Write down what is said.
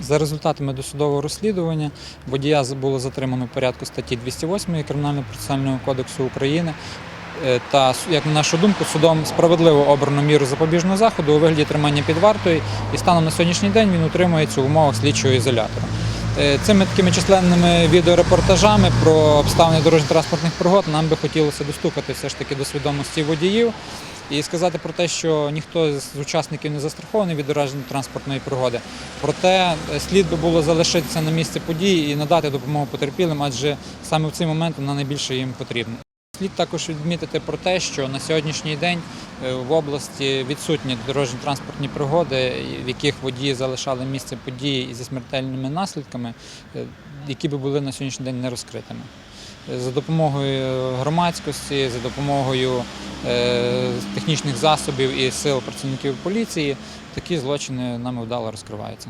За результатами досудового розслідування водія було затримано в порядку статті 208 Кримінального процесуального кодексу України. Е, Та, як на нашу думку, судом справедливо обрано міру запобіжного заходу у вигляді тримання під вартою, і станом на сьогоднішній день він утримується в умовах слідчого ізолятора. Е, Цими такими численними відеорепортажами про обставини дорожньо-транспортних пригод нам би хотілося достукати все ж таки до свідомості водіїв і сказати про те, що ніхто з учасників не застрахований від дорожньо-транспортної пригоди. Проте е, слід би було залишитися на місці події і надати допомогу потерпілим, адже саме в цей момент вона найбільше їм потрібна. Слід також відмітити про те, що на сьогоднішній день е, в області відсутні дорожньо-транспортні пригоди, в яких водії залишали місце події зі смертельними наслідками, е, які би були на сьогоднішній день не розкритими. Е, За допомогою громадськості, за допомогою технічних засобів і сил працівників поліції такі злочини нами вдало розкриваються.